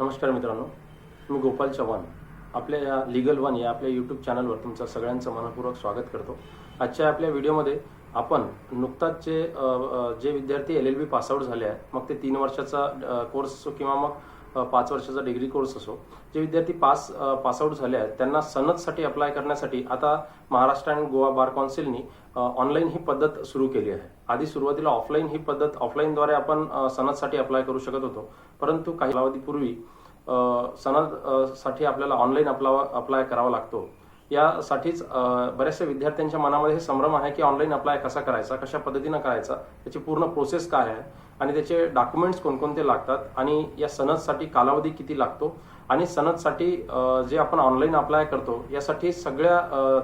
नमस्कार मित्रांनो मी गोपाल चव्हाण. आपल्या या लिगल वन या आपल्या यूट्यूब चॅनलवर तुमचं सगळ्यांचं मनपूर्वक स्वागत करतो. आजच्या आपल्या व्हिडिओमध्ये आपण नुकताच जे जे विद्यार्थी एल एल बी पासआउट झाले आहेत मग ते तीन वर्षाचा कोर्स असो किंवा मग पाच वर्षाचा डिग्री कोर्स असो जे विद्यार्थी पास पासआउट झाले आहेत त्यांना सनदसाठी अप्लाय करण्यासाठी आता महाराष्ट्र आणि गोवा बार कौन्सिलनी ऑनलाईन ही पद्धत सुरू केली आहे. आधी सुरुवातीला ऑफलाईन ही पद्धत ऑफलाईनद्वारे आपण सनदसाठी अप्लाय करू शकत होतो. परंतु काही कालावधीपूर्वी अ, सनदसाठी आपल्याला ऑनलाईन अप्ला अप्लाय करावा लागतो. यासाठीच बऱ्याचशा विद्यार्थ्यांच्या मनामध्ये हे संभ्रम आहे की ऑनलाईन अप्लाय कसा करायचा कशा पद्धतीनं करायचा त्याची पूर्ण प्रोसेस काय आहे आणि त्याचे डॉक्युमेंट्स कोणकोणते लागतात आणि या सनदसाठी कालावधी किती लागतो आणि सनदसाठी जे आपण ऑनलाईन अप्लाय करतो यासाठी सगळ्या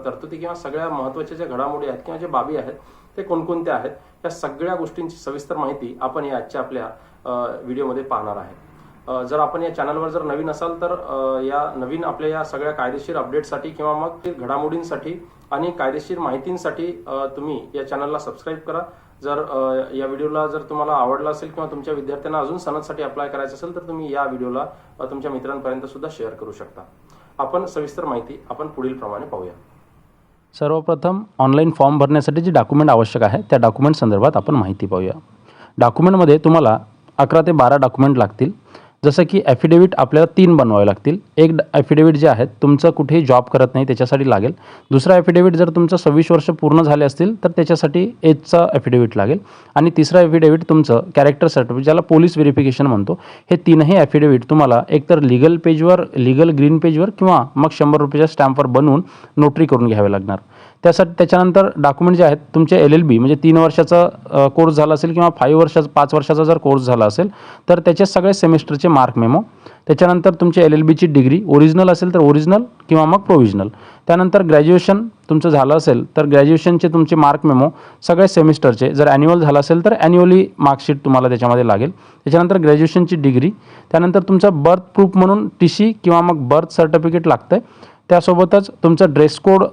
तरतुदी किंवा सगळ्या महत्त्वाच्या ज्या घडामोडी आहेत किंवा ज्या बाबी आहेत ते कोणकोणत्या आहेत? या सगळ्या गोष्टींची सविस्तर माहिती आपण या आजच्या आपल्या व्हिडिओमध्ये पाहणार आहे. जर आपण या चॅनलवर जर नवीन असाल तर या नवीन आपल्या या सगळ्या कायदेशीर अपडेटसाठी किंवा मग ते घडामोडींसाठी आणि कायदेशीर माहितींसाठी तुम्ही या चॅनलला सबस्क्राईब करा. जर या व्हिडिओला जर तुम्हाला आवडला असेल किंवा तुमच्या विद्यार्थ्यांना अजून सणांसाठी अप्लाय करायचं असेल तर तुम्ही या व्हिडिओला तुमच्या मित्रांपर्यंत सुद्धा शेअर करू शकता. आपण सविस्तर माहिती आपण पुढील प्रमाणे पाहूया. सर्वप्रथम ऑनलाईन फॉर्म भरण्यासाठी जे डॉक्युमेंट आवश्यक आहे त्या डॉक्युमेंट संदर्भात आपण माहिती पाहूया. डॉक्युमेंटमध्ये तुम्हाला अकरा ते बारा डॉक्युमेंट लागतील. जसं की ॲफिडेविट आपल्याला तीन बनवावे लागतील. एक ॲफिडेविट जे आहेत तुमचं कुठेही जॉब करत नाही त्याच्यासाठी लागेल. दुसरा ॲफिडेविट जर तुमचं सव्वीस वर्ष पूर्ण झाले असतील तर त्याच्यासाठी एजचा ॲफिडेविट लागेल. आणि तिसरा ॲफिडेविट तुमचं कॅरेक्टर सर्टिफिकेट ज्याला पोलीस व्हेरिफिकेशन म्हणतो हे तीनही ॲफिडेविट तुम्हाला एकतर लिगल पेजवर लिगल ग्रीन पेजवर किंवा मग शंभर रुपयाच्या स्टॅम्पवर बनवून नोटरी करून घ्यावे लागणार. त्यासाठी त्याच्यानंतर डॉक्युमेंट जे आहेत तुमचे एल एल बी म्हणजे तीन वर्षाचा कोर्स झाला असेल किंवा फाईव्ह वर्षाचा पाच वर्षाचा जर कोर्स झाला असेल तर त्याचे सगळे सेमिस्टरचे मार्क मेमो त्याच्यानंतर तुमचे एल एल बीची डिग्री ओरिजिनल असेल तर ओरिजिनल किंवा मग प्रोव्हिजनल त्यानंतर ग्रॅज्युएशन तुमचं झालं असेल तर ग्रॅज्युएशनचे तुमचे मार्क मेमो सगळे सेमिस्टरचे जर ॲन्युअल झालं असेल तर ॲन्युअली मार्कशीट तुम्हाला त्याच्यामध्ये लागेल. त्याच्यानंतर ग्रॅज्युएशनची डिग्री त्यानंतर तुमचं बर्थ प्रूफ म्हणून टी सी किंवा मग बर्थ सर्टिफिकेट लागतं आहे त्यासोबतच तुमचं ड्रेस कोड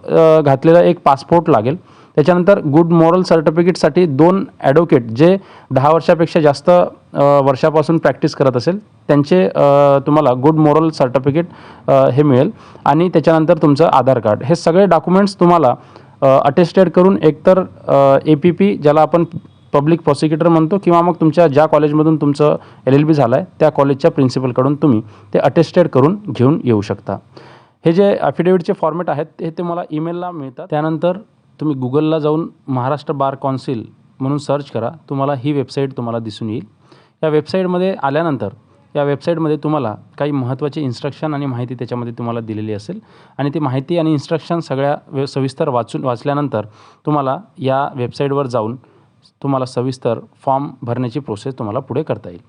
घातलेला एक पासपोर्ट लागेल. त्याच्यानंतर गुड मॉरल सर्टिफिकेटसाठी दोन ॲडव्होकेट जे दहा वर्षापेक्षा जास्त वर्षापासून प्रॅक्टिस करत असेल त्यांचे तुम्हाला गुड मॉरल सर्टिफिकेट हे मिळेल. आणि त्याच्यानंतर तुमचं आधार कार्ड हे सगळे डॉक्युमेंट्स तुम्हाला अटेस्टेड करून एकतर ए पी पी ज्याला आपण पब्लिक प्रॉसिक्युटर म्हणतो किंवा मग तुमच्या ज्या कॉलेजमधून तुमचं एल एल बी झालं आहे त्या कॉलेजच्या प्रिन्सिपलकडून तुम्ही ते अटेस्टेड करून घेऊन येऊ शकता. हे जे ॲफिडेविटचे फॉर्मॅट आहेत ते तुम्हाला ईमेलला मिळतात. त्यानंतर तुम्ही गुगलला जाऊन महाराष्ट्र बार कौन्सिल म्हणून सर्च करा. तुम्हाला ही वेबसाईट तुम्हाला दिसून येईल. या वेबसाईटमध्ये आल्यानंतर या वेबसाईटमध्ये तुम्हाला काही महत्त्वाचे इन्स्ट्रक्शन आणि माहिती त्याच्यामध्ये तुम्हाला दिलेली असेल. आणि ती माहिती आणि इन्स्ट्रक्शन सगळ्या वे सविस्तर वाचून वाचल्यानंतर तुम्हाला या वेबसाईटवर जाऊन तुम्हाला सविस्तर फॉर्म भरण्याची प्रोसेस तुम्हाला पुढे करता येईल.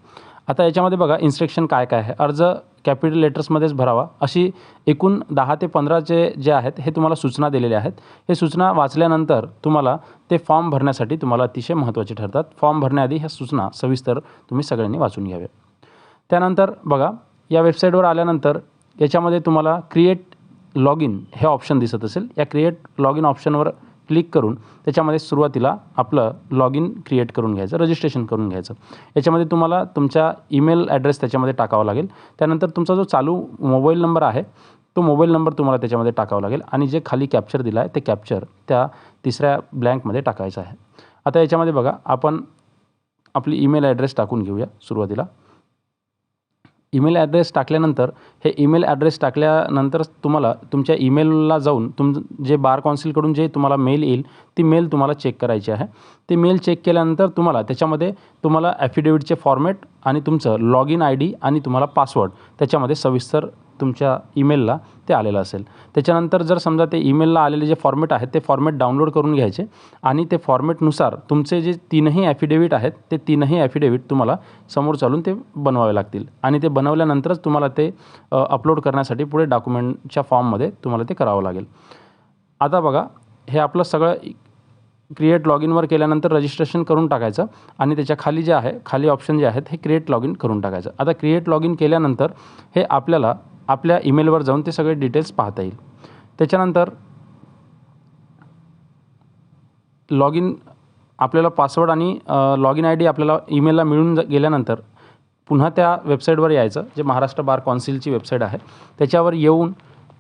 आता याच्यामध्ये बघा इन्स्ट्रक्शन काय काय आहे? अर्ज कॅपिटल लेटर्समध्येच भरावा. अशी एकूण दहा ते पंधराचे जे आहेत हे तुम्हाला सूचना दिलेल्या आहेत. हे सूचना वाचल्यानंतर तुम्हाला ते फॉर्म भरण्यासाठी तुम्हाला अतिशय महत्त्वाचे ठरतात. फॉर्म भरण्याआधी ह्या सूचना सविस्तर तुम्ही सगळ्यांनी वाचून घ्याव्या. त्यानंतर बघा या वेबसाईटवर आल्यानंतर याच्यामध्ये तुम्हाला क्रिएट लॉग इन हे ऑप्शन दिसत असेल. या क्रिएट लॉग इन ऑप्शनवर क्लिक करून त्याच्यामध्ये सुरुवातीला आपलं लॉग इन क्रिएट करून घ्यायचं रजिस्ट्रेशन करून घ्यायचं. याच्यामध्ये तुम्हाला तुमचा ईमेल ॲड्रेस त्याच्यामध्ये टाकावा लागेल. त्यानंतर तुमचा जो चालू मोबाईल नंबर आहे तो मोबाईल नंबर तुम्हाला त्याच्यामध्ये टाकावा लागेल आणि जे खाली कॅप्चर दिला आहे ते कॅप्चर त्या तिसऱ्या ब्लँकमध्ये टाकायचं आहे. आता याच्यामध्ये बघा आपण आपली ईमेल ॲड्रेस टाकून घेऊया सुरुवातीला. ईमेल ॲड्रेस टाकल्यानंतर हे ईमेल ॲड्रेस टाकल्यानंतर तुम्हाला तुमच्या ईमेलला जाऊन तुम जे बार कौन्सिलकडून जे तुम्हाला मेल येईल ती मेल तुम्हाला चेक करायची आहे. ती मेल चेक केल्यानंतर तुम्हाला त्याच्यामध्ये तुम्हाला ॲफिडेविटचे फॉर्मॅट आणि तुमचं लॉग इन आय डी आणि तुम्हाला पासवर्ड त्याच्यामध्ये सविस्तर तुमच्या ईमेलला ते आलेलं असेल. त्याच्यानंतर जर समजा ते ईमेलला आलेले जे फॉर्मेट आहेत ते फॉर्मेट डाउनलोड करून घ्यायचे आणि ते फॉर्मेटनुसार तुमचे जे तीनही ॲफिडेविट आहेत ते तीनही ॲफिडेविट तुम्हाला समोर चालून ते बनवावे लागतील आणि ते बनवल्यानंतरच तुम्हाला ते अपलोड करण्यासाठी पुढे डॉक्युमेंटच्या फॉर्ममध्ये तुम्हाला ते करावं लागेल. आता बघा हे आपलं सगळं क्रिएट लॉग इनवर केल्यानंतर रजिस्ट्रेशन करून टाकायचं आणि त्याच्याखाली जे आहे खाली ऑप्शन जे आहेत हे क्रिएट लॉग इन करून टाकायचं. आता क्रिएट लॉग इन केल्यानंतर हे आपल्याला आपल्या ईमेलवर जाऊन ते सगळे डिटेल्स पाहता येईल. त्याच्यानंतर लॉग इन आपल्याला पासवर्ड आणि लॉग इन आय डी आपल्याला ईमेलला मिळून गेल्यानंतर पुन्हा त्या वेबसाईटवर यायचं जे महाराष्ट्र बार कॉन्सिलची वेबसाईट आहे. त्याच्यावर येऊन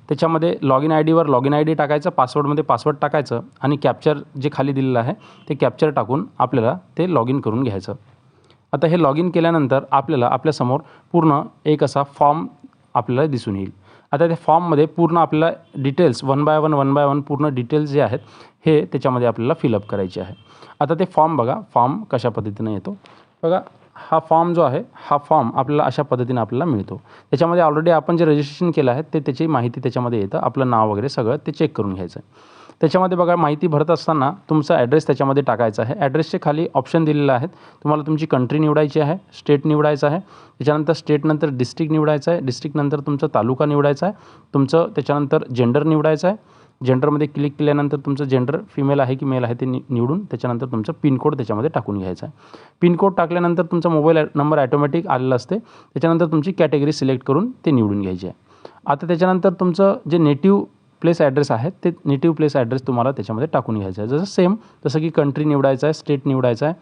त्याच्यामध्ये लॉग इन आय डीवर लॉग इन आय डी टाकायचं पासवर्डमध्ये पासवर्ड टाकायचं आणि कॅप्चर जे खाली दिलेलं आहे ते कॅप्चर टाकून आपल्याला ते लॉग इन करून घ्यायचं. आता हे लॉग इन केल्यानंतर आपल्याला आपल्यासमोर पूर्ण एक असा फॉर्म आपल्याला दिसून येईल. आता त्या फॉर्ममध्ये पूर्ण आपल्याला details one by one one by one पूर्ण डिटेल्स जे आहेत हे त्याच्यामध्ये आपल्याला फिलअप करायचे आहे. आता ते फॉर्म बघा फॉर्म कशा पद्धतीनं येतो. बघा हा फॉर्म जो आहे हा फॉर्म आपल्याला अशा पद्धतीने आपल्याला मिळतो. त्याच्यामध्ये ऑलरेडी आपण जे रजिस्ट्रेशन केलं आहे ते त्याची माहिती त्याच्यामध्ये येतं. आपलं नाव वगैरे सगळं ते चेक करून घ्यायचं आहे. त्याच्यामध्ये बघा माहिती भरत असताना तुमचा ॲड्रेस त्याच्यामध्ये टाकायचा आहे. ॲड्रेसचे खाली ऑप्शन दिलेले आहेत. तुम्हाला तुमची कंट्री निवडायची आहे स्टेट निवडायचं आहे. त्याच्यानंतर स्टेटनंतर डिस्ट्रिक्ट निवडायचं आहे. डिस्ट्रिक्टनंतर तुमचा तालुका निवडायचा आहे. तुमचं त्याच्यानंतर जेंडर निवडायचं आहे. जेंडरमध्ये क्लिक केल्यानंतर तुमचं जेंडर फिमेल आहे की मेल आहे ते नि निवडून त्याच्यानंतर तुमचं पिनकोड त्याच्यामध्ये टाकून घ्यायचं आहे. पिनकोड टाकल्यानंतर तुमचा मोबाईल नंबर ॲटोमॅटिक आलेला असते. त्याच्यानंतर तुमची कॅटेगरी सिलेक्ट करून ते निवडून घ्यायची आहे. आता त्याच्यानंतर तुमचं जे नेटिव्ह प्लेस ॲड्रेस आहेत ते नेटिव्ह प्लेस ॲड्रेस तुम्हाला त्याच्यामध्ये टाकून घ्यायचं आहे. जसं सेम जसं की कंट्री निवडायचं आहे स्टेट निवडायचं आहे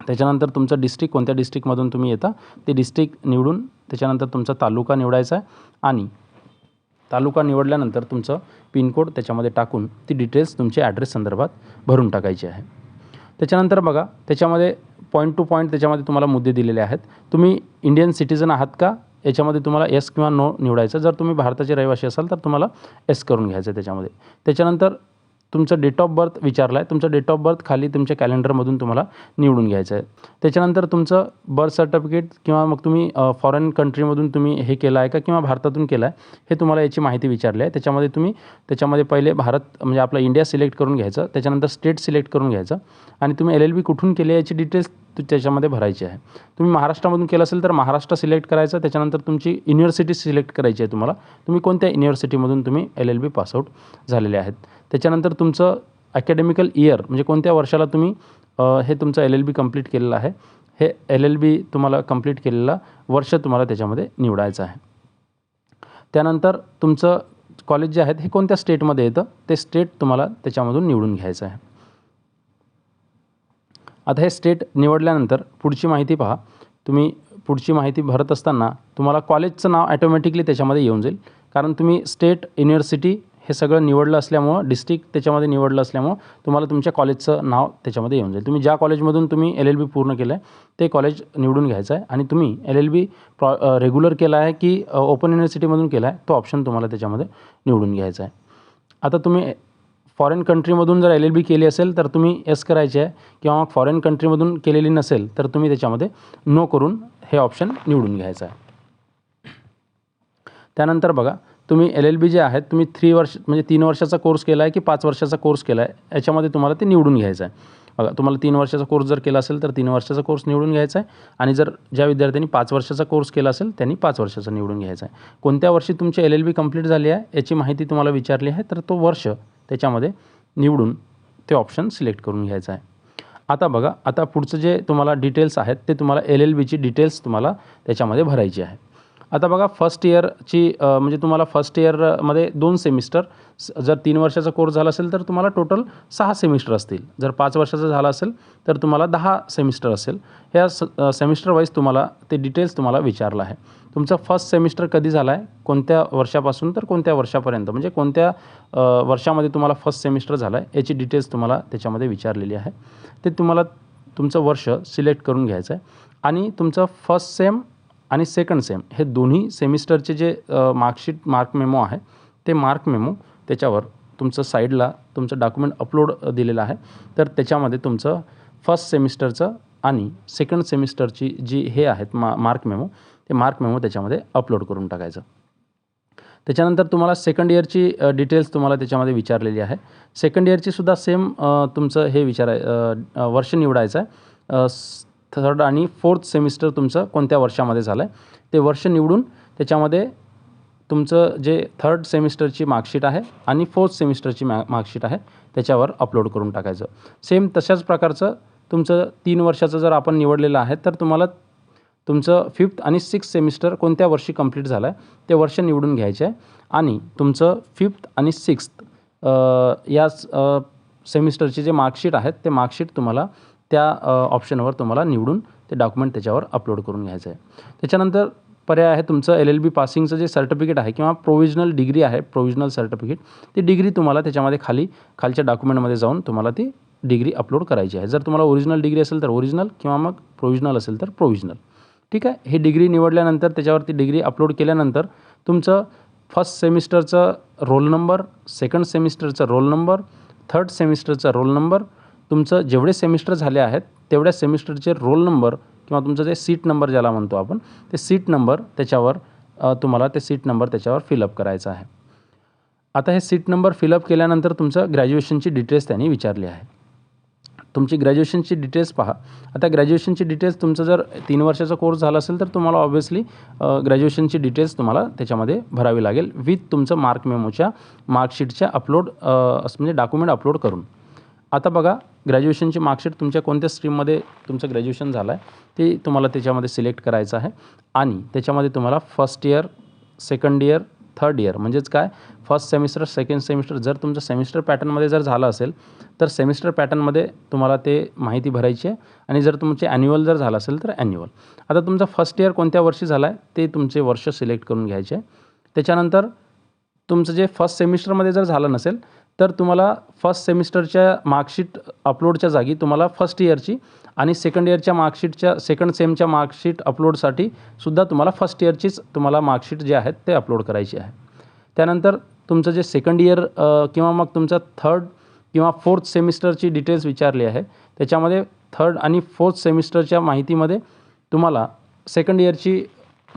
त्याच्यानंतर तुमचं डिस्ट्रिक्ट कोणत्या डिस्ट्रिक्टमधून तुम्ही येता ते डिस्ट्रिक्ट निवडून त्याच्यानंतर तुमचा तालुका निवडायचा आहे आणि तालुका निवडल्यानंतर तुमचं पिनकोड त्याच्यामध्ये टाकून ती डिटेल्स तुमच्या ॲड्रेस संदर्भात भरून टाकायची आहे. त्याच्यानंतर बघा त्याच्यामध्ये पॉईंट टू पॉईंट त्याच्यामध्ये तुम्हाला मुद्दे दिलेले आहेत. तुम्ही इंडियन सिटीजन आहात का? याच्यामध्ये तुम्हाला एस किंवा नो निवडायचं. जर तुम्ही भारताचे रहिवासी असाल तर तुम्हाला एस करून घ्यायचं त्याच्यामध्ये. त्याच्यानंतर तुमचं डेट ऑफ बर्थ विचारलं आहे तुमचं डेट ऑफ बर्थ खाली तुमच्या कॅलेंडरमधून तुम्हाला निवडून घ्यायचं आहे त्याच्यानंतर तुमचं बर्थ सर्टिफिकेट किंवा मग तुम्ही फॉरेन कंट्रीमधून तुम्ही हे केलं आहे का किंवा भारतातून केलं आहे हे तुम्हाला याची माहिती विचारली आहे. त्याच्यामध्ये तुम्ही त्याच्यामध्ये पहिले भारत म्हणजे आपला इंडिया सिलेक्ट करून घ्यायचं. त्याच्यानंतर स्टेट सिलेक्ट करून घ्यायचं. आणि तुम्ही एल एल बी कुठून केली आहे याची डिटेल्स त्याच्यामध्ये भरायची आहे. तुम्ही महाराष्ट्रामधून केलं असेल तर महाराष्ट्र सिलेक्ट करायचं. त्याच्यानंतर तुमची युनिव्हर्सिटी सिलेक्ट करायची आहे तुम्हाला. तुम्ही कोणत्या युनिव्हर्सिटीमधून तुम्ही एल एल बी पासआउट झालेले आहेत? त्याच्यानंतर तुमचं अकॅडमिकल इयर म्हणजे कोणत्या वर्षाला तुम्ही हे तुमचं एल एल बी कंप्लीट केलेलं आहे हे एल एल बी तुम्हाला कंप्लीट केलेलं वर्ष तुम्हाला त्याच्यामध्ये निवडायचं आहे. त्यानंतर तुमचं कॉलेज जे आहेत हे कोणत्या स्टेटमध्ये येतं ते स्टेट तुम्हाला त्याच्यामधून निवडून घ्यायचं आहे. आता हे स्टेट निवडल्यानंतर पुढची माहिती पहा. तुम्ही पुढची माहिती भरत असताना तुम्हाला कॉलेजचं नाव ॲटोमॅटिकली त्याच्यामध्ये येऊन जाईल. कारण तुम्ही स्टेट युनिव्हर्सिटी हे सगळं निवडलं असल्यामुळं डिस्ट्रिक्ट त्याच्यामध्ये निवडलं असल्यामुळं तुम्हाला तुमच्या कॉलेजचं नाव त्याच्यामध्ये येऊन जाईल. तुम्ही ज्या कॉलेजमधून तुम्ही एल एल बी पूर्ण केलं आहे ते कॉलेज निवडून घ्यायचं आहे. आणि तुम्ही L L B pro regular केला आहे की ओपन युनिव्हर्सिटीमधून केला आहे तो ऑप्शन तुम्हाला त्याच्यामध्ये निवडून घ्यायचा आहे. आता तुम्ही फॉरेन कंट्रीमधून जर एल एल बी केली असेल तर तुम्ही एस करायचे आहे. किंवा फॉरेन कंट्रीमधून केलेली नसेल तर तुम्ही त्याच्यामध्ये नो करून हे ऑप्शन निवडून घ्यायचं आहे. त्यानंतर बघा तुम्ही एल एल बी जे आहेत तुम्ही थ्री वर्ष म्हणजे तीन वर्षाचा कोर्स केला आहे की पाच वर्षाचा कोर्स केला आहे याच्यामध्ये तुम्हाला ते निवडून घ्यायचं आहे बघा तुम्हाला तीन वर्षाचा कोर्स जर केला असेल तर तीन वर्षाचा कोर्स निवडून घ्यायचा आहे आणि जर ज्या विद्यार्थ्यांनी पाच वर्षाचा कोर्स केला असेल त्यांनी पाच वर्षाचा निवडून घ्यायचा आहे कोणत्या वर्षी तुमची एल एल बी कंप्लीट झाली आहे याची माहिती तुम्हाला विचारली आहे तर तो वर्ष त्याच्यामध्ये निवडून ते ऑप्शन सिलेक्ट करून घ्यायचं आहे आता बघा आता पुढचं जे तुम्हाला डिटेल्स आहेत ते तुम्हाला एल एल बीची डिटेल्स तुम्हाला त्याच्यामध्ये भरायची आहे. आता बघा फर्स्ट इयरची म्हणजे तुम्हाला फर्स्ट इयरमध्ये दोन सेमिस्टर जर तीन वर्षाचा कोर्स झाला असेल तर तुम्हाला टोटल सहा सेमिस्टर असतील. जर पाच वर्षाचा झाला असेल तर तुम्हाला दहा सेमिस्टर असेल. ह्या स सेमिस्टर वाईज तुम्हाला ते डिटेल्स तुम्हाला विचारलं आहे. तुमचं फर्स्ट सेमिस्टर कधी झाला आहे कोणत्या वर्षापासून तर कोणत्या वर्षापर्यंत? म्हणजे कोणत्या वर्षामध्ये तुम्हाला फर्स्ट सेमिस्टर झाला आहे याची डिटेल्स तुम्हाला त्याच्यामध्ये विचारलेली आहे. ते तुम्हाला तुमचं वर्ष सिलेक्ट करून घ्यायचं आहे आणि तुमचं फर्स्ट सेम आणि सेकंड सेम हे दोन्ही सेमिस्टरचे जे मार्कशीट मार्क मेमो आहे ते मार्क मेमो त्याच्यावर तुमचं साईडला तुमचं डॉक्युमेंट अपलोड दिलेलं आहे. तर त्याच्यामध्ये तुमचं फर्स्ट सेमिस्टरचं आणि सेकंड सेमिस्टरची जी हे आहेत मा मार्क मेमो ते मार्क मेमो त्याच्यामध्ये अपलोड करून टाकायचं. त्याच्यानंतर तुम्हाला सेकंड इयरची डिटेल्स तुम्हाला त्याच्यामध्ये विचारलेली आहे. सेकंड इयरची सुद्धा सेम तुमचं हे विचाराय वर्ष निवडायचं आहे. थर्ड आणि फोर्थ सेमिस्टर तुमचं कोणत्या वर्षामध्ये झालं आहे ते वर्ष निवडून त्याच्यामध्ये तुमचं जे थर्ड सेमिस्टरची मार्कशीट आहे आणि फोर्थ सेमिस्टरची मॅ मार्कशीट आहे त्याच्यावर अपलोड करून टाकायचं. सेम तशाच प्रकारचं तुमचं तीन वर्षाचं जर आपण निवडलेलं आहे तर तुम्हाला तुमचं फिफ्थ आणि सिक्स्थ सेमिस्टर कोणत्या वर्षी कंप्लीट झालं आहे ते वर्ष निवडून घ्यायचे आहे. आणि तुमचं फिफ्थ आणि सिक्स्थ या सेमिस्टरचे जे मार्कशीट आहेत ते मार्कशीट तुम्हाला त्या ऑप्शनवर तुम्हाला निवडून ते डॉक्युमेंट त्याच्यावर अपलोड करून घ्यायचं आहे. त्याच्यानंतर पर्याय आहे तुमचं एल एल बी पासिंगचं जे सर्टिफिकेट आहे किंवा प्रोविजनल डिग्री आहे प्रोविजनल सर्टिफिकेट ती डिग्री तुम्हाला त्याच्यामध्ये खाली खालच्या डॉक्युमेंटमध्ये जाऊन तुम्हाला ती डिग्री अपलोड करायची आहे. जर तुम्हाला ओरिजिनल डिग्री असेल तर ओरिजिनल किंवा मग प्रोविजनल असेल तर प्रोविजनल ठीक आहे? ही डिग्री निवडल्यानंतर त्याच्यावरती डिग्री अपलोड केल्यानंतर तुमचं फर्स्ट सेमिस्टरचं रोल नंबर सेकंड सेमिस्टरचं रोल नंबर थर्ड सेमिस्टरचा रोल नंबर तुमचं जेवढे सेमिस्टर झाले आहेत तेवढ्या सेमिस्टरचे रोल नंबर किंवा तुमचं जे सीट नंबर ज्याला म्हणतो आपण ते सीट नंबर त्याच्यावर तुम्हाला ते सीट नंबर त्याच्यावर फिलअप करायचा आहे. आता हे सीट नंबर फिलअप केल्यानंतर तुमचं ग्रॅज्युएशनची डिटेल्स त्यांनी विचारली आहे. तुमची ग्रॅज्युएशनची डिटेल्स पहा. आता ग्रॅज्युएशनची डिटेल्स तुमचं जर तीन वर्षाचा कोर्स झाला असेल तर तुम्हाला ऑब्व्हियसली ग्रॅज्युएशनची डिटेल्स तुम्हाला त्याच्यामध्ये भरावी लागेल विथ तुमचं मार्क मेमोच्या मार्कशीटच्या अपलोड म्हणजे डॉक्युमेंट अपलोड करून. आता बघा ग्रॅज्युएशनची मार्कशीट तुमच्या कोणत्या स्ट्रीममध्ये तुमचं ग्रॅज्युएशन झालं आहे ते तुम्हाला त्याच्यामध्ये सिलेक्ट करायचं आहे. आणि त्याच्यामध्ये तुम्हाला first year second year third year म्हणजेच काय? फर्स्ट सेमिस्टर सेकंड सेमिस्टर जर तुमचं सेमिस्टर पॅटर्नमध्ये जर झालं असेल तर सेमिस्टर पॅटर्नमध्ये तुम्हाला ते माहिती भरायची आहे. आणि जर तुमचे ॲन्युअल जर झालं असेल तर ॲन्युअल आता तुमचं फर्स्ट इयर कोणत्या वर्षी झालं आहे ते तुमचे वर्ष सिलेक्ट करून घ्यायचे. त्याच्यानंतर तुमचं जे फर्स्ट सेमिस्टरमध्ये जर झालं नसेल तर तुम्हाला फर्स्ट सेमिस्टरच्या मार्कशीट अपलोडच्या जागी तुम्हाला फर्स्ट इयरची आणि सेकंड इयरच्या मार्कशीटच्या सेकंड सेमच्या मार्कशीट अपलोडसाठी सुद्धा तुम्हाला फर्स्ट इयरचीच तुम्हाला मार्कशीट जे आहेत ते अपलोड करायची आहे. त्यानंतर तुमचं जे सेकंड इयर किंवा मग तुमचं थर्ड किंवा फोर्थ सेमिस्टरची डिटेल्स विचारली आहे त्याच्यामध्ये थर्ड आणि फोर्थ सेमिस्टरच्या माहितीमध्ये तुम्हाला सेकंड इयरची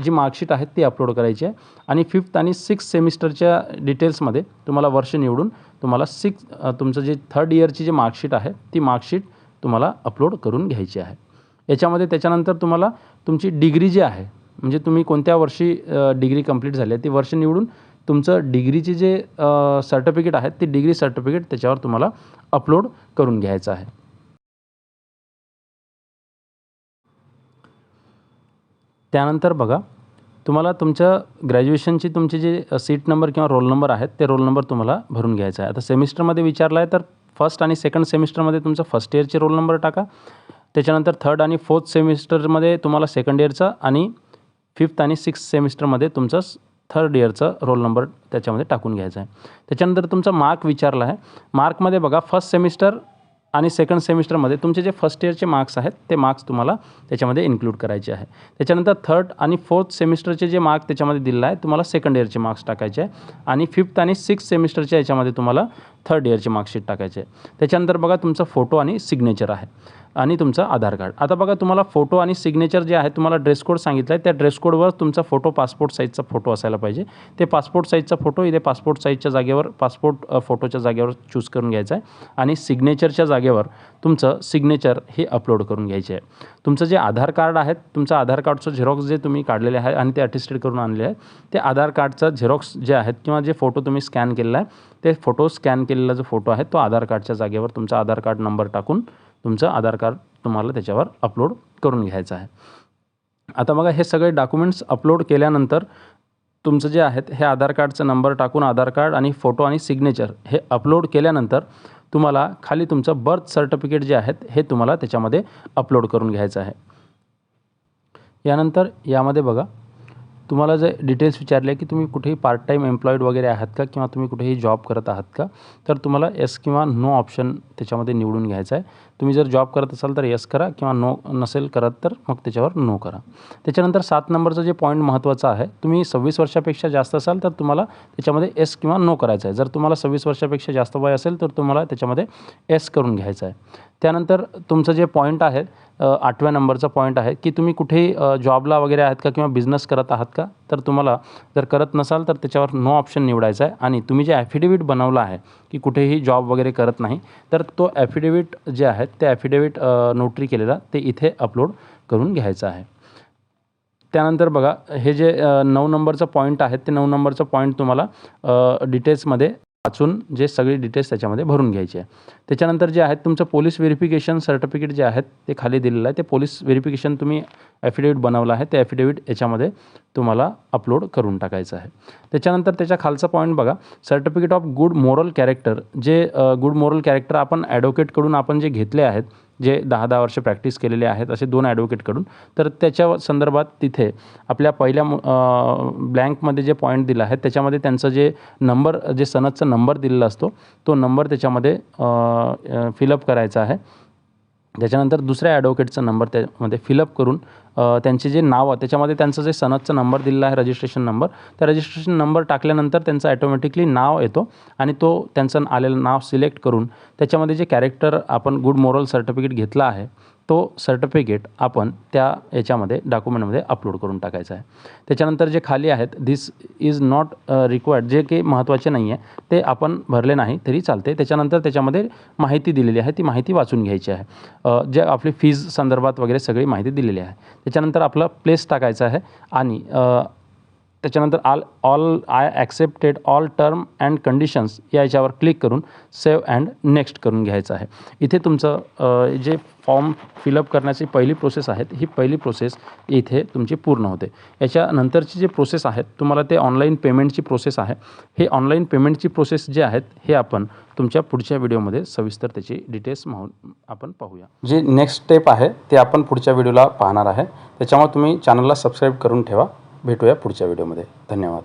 जी मार्कशीट आहेत ती अपलोड करायची आहे. आणि फिफ्थ आणि सिक्स सेमिस्टरच्या डिटेल्समध्ये तुम्हाला वर्ष निवडून तुम्हाला सिक्स तुमचं जे थर्ड इयरची जी मार्कशीट आहे ती मार्कशीट तुम्हाला अपलोड करून घ्यायची आहे. याच्यामध्ये त्याच्यानंतर तुम्हाला तुमची डिग्री जी आहे म्हणजे तुम्ही कोणत्या वर्षी डिग्री कंप्लीट झाली आहे ती वर्ष निवडून तुमचं डिग्रीचे जे सर्टिफिकेट आहे ते डिग्री सर्टिफिकेट त्याच्यावर तुम्हाला अपलोड करून घ्यायचं आहे. त्यानंतर बघा तुम्हाला तुमच्या ग्रॅज्युएशनची तुमचे जे सीट नंबर किंवा रोल नंबर आहेत ते रोल नंबर तुम्हाला भरून घ्यायचा आहे. आता सेमिस्टरमध्ये विचारला आहे तर फर्स्ट आणि सेकंड सेमिस्टरमध्ये तुमचं फर्स्ट इयरचे रोल नंबर टाका. त्याच्यानंतर थर्ड आणि फोर्थ सेमिस्टरमध्ये तुम्हाला सेकंड इयरचा आणि फिफ्थ आणि सिक्स्थ सेमिस्टरमध्ये तुमचं थर्ड इयरचं रोल नंबर त्याच्यामध्ये टाकून घ्यायचा आहे. त्याच्यानंतर तुमचा मार्क विचारला आहे. मार्कमध्ये बघा फर्स्ट सेमिस्टर आणि सेकंड सेमिस्टरमध्ये तुमचे जे फर्स्ट इयरचे मार्क्स आहेत ते मार्क्स तुम्हाला त्याच्यामध्ये इन्क्लूड करायचे आहे. त्याच्यानंतर थर्ड आणि फोर्थ सेमिस्टरचे जे मार्क त्याच्यामध्ये दिलेलं आहे तुम्हाला सेकंड इयरचे मार्क्स टाकायचे आहे. आणि फिफ्थ आणि सिक्स्थ सेमिस्टरच्या याच्यामध्ये तुम्हाला थर्ड इयरचे मार्कशीट टाकायचे आहे. त्याच्यानंतर बघा तुमचा फोटो आणि सिग्नेचर आहे. आणि तुमचं आधार कार्ड. आता बघा तुम्हाला फोटो आणि सिग्नेचर जे आहे तुम्हाला ड्रेस कोड सांगितलं आहे त्या ड्रेस कोडवर तुमचा फोटो पासपोर्ट साईजचा फोटो असायला पाहिजे. ते पासपोर्ट साईजचा फोटो इथे पासपोर्ट साईजच्या जागेवर पासपोर्ट फोटोच्या जागेवर चूज करून घ्यायचा आहे. आणि सिग्नेचरच्या जागेवर तुमचं सिग्नेचर हे अपलोड करून घ्यायचे आहे. तुमचं जे आधार कार्ड आहे तुमचं आधार कार्डचं झेरॉक्स जे तुम्ही काढलेले आहे आणि ते अटेस्टेड करून आणले आहे ते आधार कार्डचं झेरॉक्स जे आहेत किंवा जे फोटो तुम्ही स्कॅन केलेला आहे ते फोटो स्कॅन केलेला जो फोटो आहे तो आधार कार्डच्या जागेवर तुमचा आधार कार्ड नंबर टाकून तुमचं आधार कार्ड तुम्हाला त्याच्यावर अपलोड करून घ्यायचं आहे. आता बघा हे सगळे डॉक्युमेंट्स अपलोड केल्यानंतर तुमचं जे आहेत हे आधार कार्डचं नंबर टाकून आधार कार्ड आणि फोटो आणि सिग्नेचर हे अपलोड केल्यानंतर तुम्हाला खाली तुमचं बर्थ सर्टिफिकेट जे आहेत हे तुम्हाला त्याच्यामध्ये अपलोड करून घ्यायचं आहे. यानंतर यामध्ये बघा तुम्हाला जे डिटेल्स विचारले की तुम्ही कुठेही पार्ट टाईम एम्प्लॉईड वगैरे आहात का किंवा तुम्ही कुठेही जॉब करत आहात का तर तुम्हाला एस किंवा नो ऑप्शन त्याच्यामध्ये निवडून घ्यायचा आहे. तुम्ही जर जॉब करत असाल तर यस करा किंवा नो नसेल करत तर मग त्याच्यावर नो करा. त्याच्यानंतर सात नंबरचं जे पॉईंट महत्त्वाचं आहे तुम्ही सव्वीस वर्षापेक्षा जास्त असाल तर तुम्हाला त्याच्यामध्ये एस किंवा नो करायचं आहे. जर तुम्हाला सव्वीस वर्षापेक्षा जास्त वय असेल तर तुम्हाला त्याच्यामध्ये एस करून घ्यायचं आहे. त्यानंतर तुमचं जे पॉईंट आहे आठव्या नंबरचा पॉईंट आहे की तुम्ही कुठेही जॉबला वगैरे आहात का किंवा बिझनेस करत आहात का तर तुम्हाला जर करत नसाल तर त्याच्यावर नो ऑप्शन निवडायचा आहे. आणि तुम्ही जे ॲफिडेविट बनवलं आहे की कुठेही जॉब वगैरे करत नाही तर तो ॲफिडेविट जे आहे ते ॲफिडेविट नोटरी केलेला ते इथे अपलोड करून घ्यायचं आहे. त्यानंतर बघा हे जे नऊ नंबरचं पॉईंट आहे ते नऊ नंबरचं पॉईंट तुम्हाला डिटेल्समध्ये वाचून जे सगळे डिटेल्स त्याच्यामध्ये भरून घ्यायचे आहे. त्याच्यानंतर जे आहेत तुमचं पोलीस व्हेरिफिकेशन सर्टिफिकेट जे आहेत ते खाली दिलेलं आहे. ते पोलीस व्हेरिफिकेशन तुम्ही ॲफिडेविट बनवलं आहे ते ॲफिडेविट याच्यामध्ये तुम्हाला अपलोड करून टाकायचं आहे. त्याच्यानंतर त्याच्या खालचा पॉईंट बघा. Certificate of good moral character जे गुड मोरल कॅरेक्टर आपण ॲडव्होकेटकडून आपण जे घेतले आहेत जे दहा दहा वर्ष प्रॅक्टिस केलेले आहेत असे दोन ॲडव्होकेटकडून तर त्याच्या संदर्भात तिथे आपल्या पहिल्या ब्लँकमध्ये जे पॉईंट दिलं आहे त्याच्यामध्ये त्यांचं जे नंबर जे सनदचा नंबर दिलेला असतो तो नंबर त्याच्यामध्ये फिलअप करायचा आहे. त्याच्यानंतर दुसऱ्या ॲडव्होकेटचा नंबर त्यामध्ये फिलअप करून त्यांचे जे नाव आहे त्याच्यामध्ये त्यांचं जे सनदचा नंबर दिलेला आहे रजिस्ट्रेशन नंबर त्या रजिस्ट्रेशन नंबर टाकल्यानंतर त्यांचं ॲटोमॅटिकली नाव येतो आणि तो त्यांचं आलेलं नाव सिलेक्ट करून त्याच्यामध्ये जे कॅरेक्टर आपण गुड मोरल सर्टिफिकेट घेतला आहे तो सर्टिफिकेट आपण त्या याच्यामध्ये डॉक्युमेंटमध्ये अपलोड करून टाकायचा आहे. त्याच्यानंतर जे खाली आहेत धिस इज नॉट रिक्वायर्ड जे काही महत्त्वाचे नाही आहे ते आपण भरले नाही तरी चालते. त्याच्यानंतर त्याच्यामध्ये माहिती दिलेली आहे ती माहिती वाचून घ्यायची आहे. जे आपली फीज संदर्भात वगैरे सगळी माहिती दिलेली आहे. त्याच्यानंतर आपलं प्लेस टाकायचं आहे आणि त्याच्यानंतर all all I accepted all term and conditions या याच्यावर क्लिक करून सेव्ह अँड नेक्स्ट करून घ्यायचं आहे. इथे तुमचं जे फॉर्म फिलअप करण्याची पहिली प्रोसेस आहे ही पहिली प्रोसेस इथे तुमची पूर्ण होते. याच्यानंतरची जे प्रोसेस आहेत तुम्हाला ते ऑनलाईन पेमेंटची प्रोसेस आहे. हे ऑनलाईन पेमेंटची प्रोसेस जे आहेत हे आपण तुमच्या पुढच्या व्हिडिओमध्ये सविस्तर त्याची डिटेल्स माहून आपण पाहूया. जे नेक्स्ट स्टेप आहे ते आपण पुढच्या व्हिडिओला पाहणार आहे. त्याच्यामुळे तुम्ही चॅनलला सबस्क्राईब करून ठेवा. भेटूया पुढच्या व्हिडिओमध्ये. धन्यवाद.